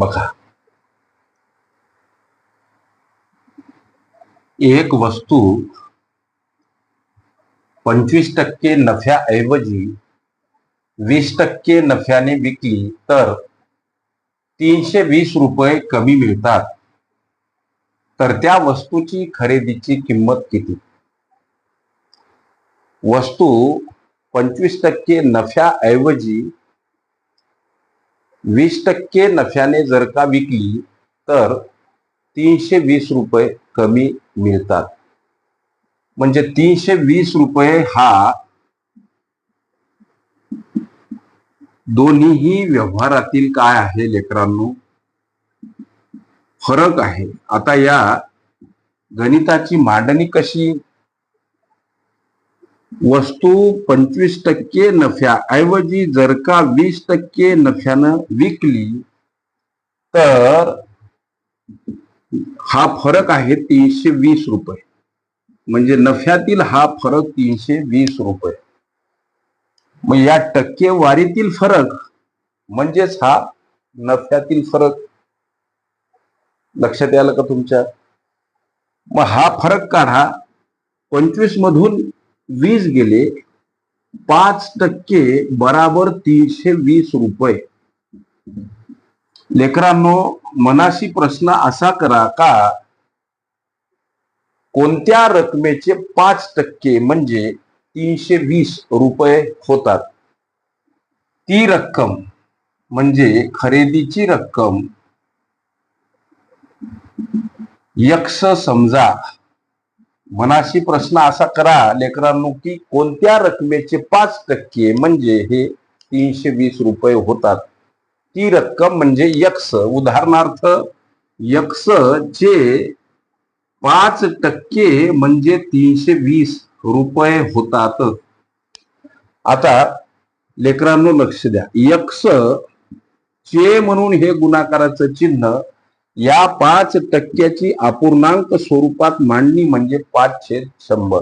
बघा. एक वस्तू पंचवीस टक्के नफ्याऐवजी वीस टक्के नफ्याने विकली तर तीनशे वीस रुपये कमी मिळतात. तर त्या वस्तूची खरेदीची किंमत किती? वस्तू पंचवीस टक्के नफ्याऐवजी वीस टक्के नफ्याने जर का विकली तर तीनशे वीस रुपये कमी मिळतात. म्हणजे तीनशे वीस रुपये हा दोन्हीही व्यवहारातील काय आहे लेकरांनो? फरक आहे. आता या गणिताची मांडणी कशी वस्तू पंचवीस टक्के नफ्याऐवजी जर का वीस टक्के नफ्यानं विकली तर हा फरक आहे तीनशे वीस रुपये. म्हणजे नफ्यातील हा फरक तीनशे वीस रुपये. मग या टक्केवारीतील फरक म्हणजेच हा नफ्यातील फरक. लक्षात आलं का तुमच्या? मग हा फरक काढा. पंचवीस मधून वीस गेले पाच टक्के बराबर तीनशे वीस रुपये. लेकरांनो मनाशी प्रश्न असा करा का? कोणत्या रकमेचे पाच टक्के म्हणजे तीनशे वीस रुपये होतात? ती रक्कम म्हणजे खरेदीची रक्कम. यक्ष समजा मनाशी प्रश्न असा करा लेकरांनो की कोणत्या रकमेचे पाच टक्के म्हणजे हे तीनशे वीस रुपये होतात? ती रक्कम म्हणजे यक्ष. उदाहरणार्थ यक्ष जे पाच टक्के म्हणजे तीनशे वीस रुपये होतात. आता लेकरांनो लक्ष द्या. यक्ष चे म्हणून हे गुणाकाराचं चिन्ह या पाच टक्क्याची अपूर्णांक स्वरूपात मांडणी म्हणजे पाच छेद शंभर.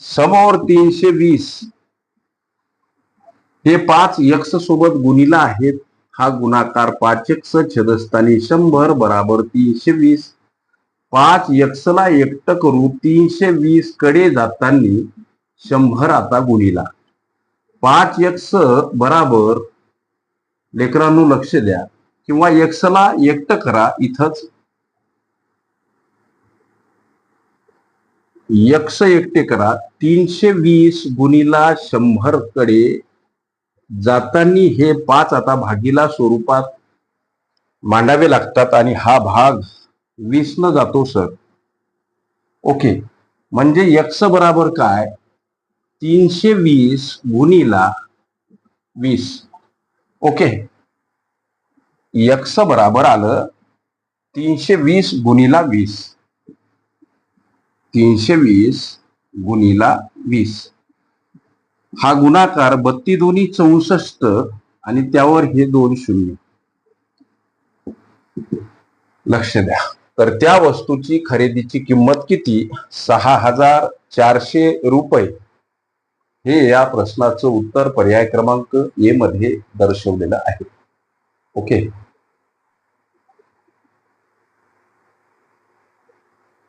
समोर तीनशे वीस. हे पाच यक्ष सोबत गुणीला आहेत. हा गुणाकार पाच यक्ष छेदस्थानी शंभर बराबर तीनशे वीस. पाच यक्षला एकट करू तीनशे वीसकडे जाताना शंभर आता गुणीला. पाच यक्ष बराबर लेकरांनो लक्ष द्या. किंवा यक्षला एकट करा इथंच. यक्ष एकटे करा तीनशे वीस गुणीला शंभरकडे जाताना हे पाच आता भागीला स्वरूपात मांडावे लागतात आणि हा भाग वीस न जातो सर. ओके. म्हणजे यक्ष बराबर काय? तीनशे वीस गुणीला वीस. ओके. यक्ष बराबर आलं तीनशे वीस गुणीला वीस. तीनशे वीस गुणीला वीस. हा गुणाकार बत्ती दोन्ही चौसष्ट आणि त्यावर हे दोन शून्य. लक्ष द्या. तर त्या वस्तूची खरेदीची किंमत किती? सहा हजार चारशे रुपये. हे या प्रश्नाचं उत्तर पर्याय क्रमांक ए मध्ये दर्शवलेलं आहे. ओके?